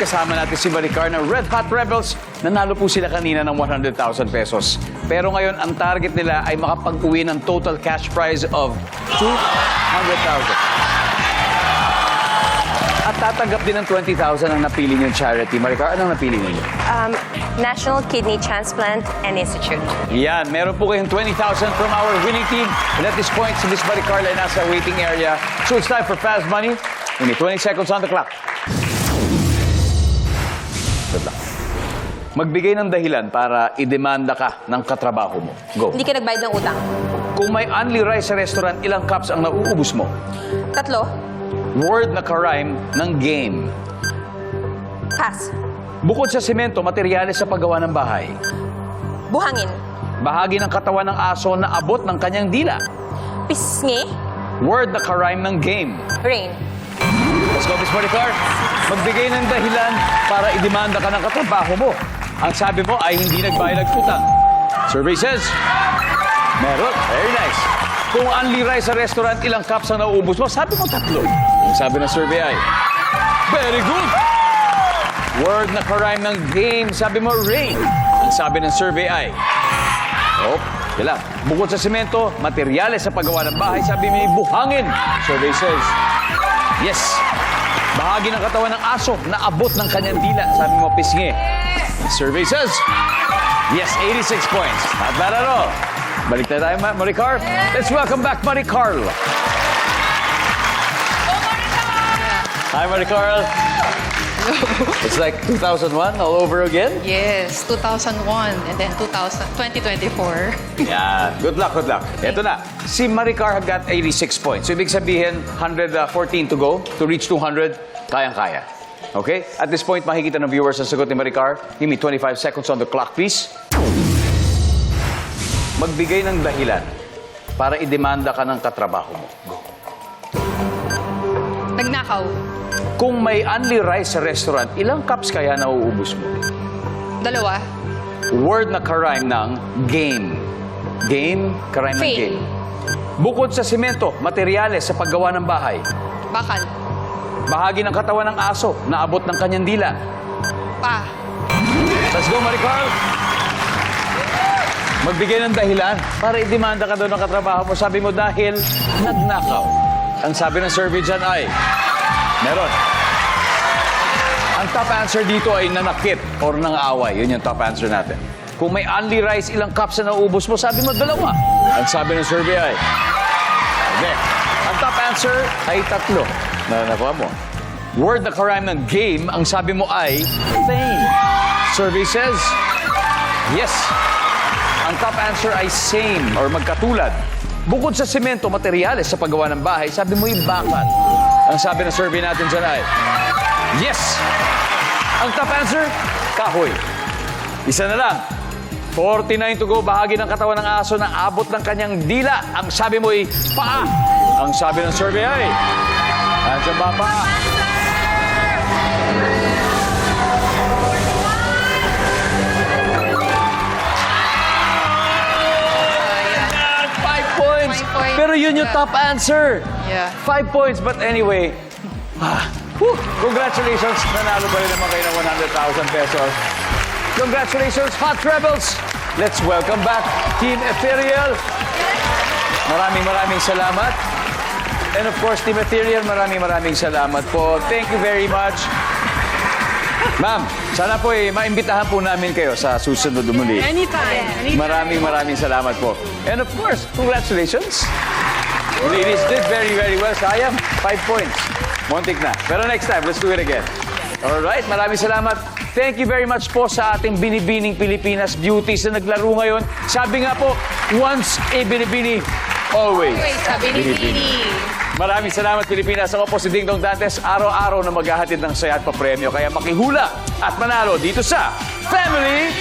kasama natin si Maricar ng Red Hot Rebels. Nanalo po sila kanina ng 100,000 pesos. Pero ngayon, ang target nila ay makapag-uwi ng total cash prize of 200,000. At tatanggap din ng 20,000 ang napili niyong charity. Maricar, anong napili niyo? Um, National Kidney Transplant and Institute. Yan, meron po kayong 20,000 from our winning team. And at this point, si Miss Marie Carla ay nasa waiting area. So it's time for Fast Money. We need 20 seconds on the clock. Good luck. Magbigay ng dahilan para idemanda ka ng katrabaho mo. Go. Hindi ka nagbayad ng utang. Kung may only rice sa restaurant, ilang cups ang nauubos mo? Tatlo. Word na karime ng game. Pass. Bukod sa semento, materyales sa paggawa ng bahay. Buhangin. Bahagi ng katawan ng aso na abot ng kanyang dila. Pisngi. Word na karime ng game. Rain. Let's go, Miss Maricar. Magbigay ng dahilan para idemanda ka ng katrabaho mo. Ang sabi mo ay hindi nagbayad ng utang. Survey says, meron. Very nice. Kung only rice sa restaurant, ilang cups ang nauubos mo? Sabi mo tatlo. Ang sabi ng survey ay, very good. Word na karime ng game, sabi mo rain. Ang sabi ng survey ay, Oh, kailan. Bukod sa semento, materyales sa paggawa ng bahay, sabi mo buhangin. Survey says, yes. Bahagi ng katawan ng aso na abot ng kanyang dila, sabi mo pisngi. Survey says, yes, 86 points. Not bad at all. Balik na tayo, Ma- Maricar. Let's welcome back Maricar. Hi, Maricar. It's like 2001 all over again. Yes, 2001 and then 2000, 2024. Yeah. Good luck, good luck. Ito na. Si Maricar have got 86 points. So, ibig sabihin, 114 to go to reach 200. Kayang-kaya. Okay? At this point, makikita ng viewers ang sagot ni Maricar. Give me 25 seconds on the clock, please. Magbigay ng dahilan para idemanda ka ng katrabaho mo. Go. Nagnakaw. Kung may only rice sa restaurant, ilang cups kaya nauubos mo? Dalawa. Word na karime ng game. Game, karime ng Fail. game. Bukod sa simento, materyales sa paggawa ng bahay. Bakal. Bahagi ng katawan ng aso na abot ng kanyang dila. Pa. Let's go, Maricarl! Magbigay ng dahilan para idemanda ka doon ng katrabaho mo. Sabi mo dahil nagnakaw. Ang sabi ng survey dyan ay, meron. Ang top answer dito ay nanakit or nang-away. Yun yung top answer natin. Kung may only rice, ilang cups na naubos mo, sabi mo dalawa. Ang sabi ng survey ay, okay. Ang top answer ay tatlo. Na mo. Word na karime ng game, ang sabi mo ay fame. Survey says, yes. Ang top answer ay same or magkatulad. Bukod sa semento, materyales sa paggawa ng bahay, sabi mo yung bakal. Ang sabi ng survey natin dyan ay, yes. Ang top answer, kahoy. Isa na lang. 49 to go, bahagi ng katawan ng aso na abot ng kanyang dila. Ang sabi mo ay paa. Ang sabi ng survey ay, Andiyan ba paa? Points. Pero yun yung Yeah. top answer. Yeah. Five points. But anyway, ah, whew, congratulations. Nanalo pa rin naman kayo ng 100,000 pesos. Congratulations, Hot Rebels. Let's welcome back Team Ethereal. Maraming maraming salamat. And of course, Team Ethereal, maraming maraming salamat po. Thank you very much. Ma'am, sana po eh, maimbitahan po namin kayo sa susunod muli. Anytime. Maraming maraming salamat po. And of course, congratulations. Ladies did very, very well. Sayang, five points. Montik na. Pero next time, let's do it again. Alright, maraming salamat. Thank you very much po sa ating binibining Pilipinas beauties na naglaro ngayon. Sabi nga po, once a binibini, always. Wait, sabi ni Bini. Maraming salamat Pilipinas. Ako po si Ding Dong Dantes, araw-araw na maghahatid ng saya at papremyo. Kaya makihula at manalo dito sa Family.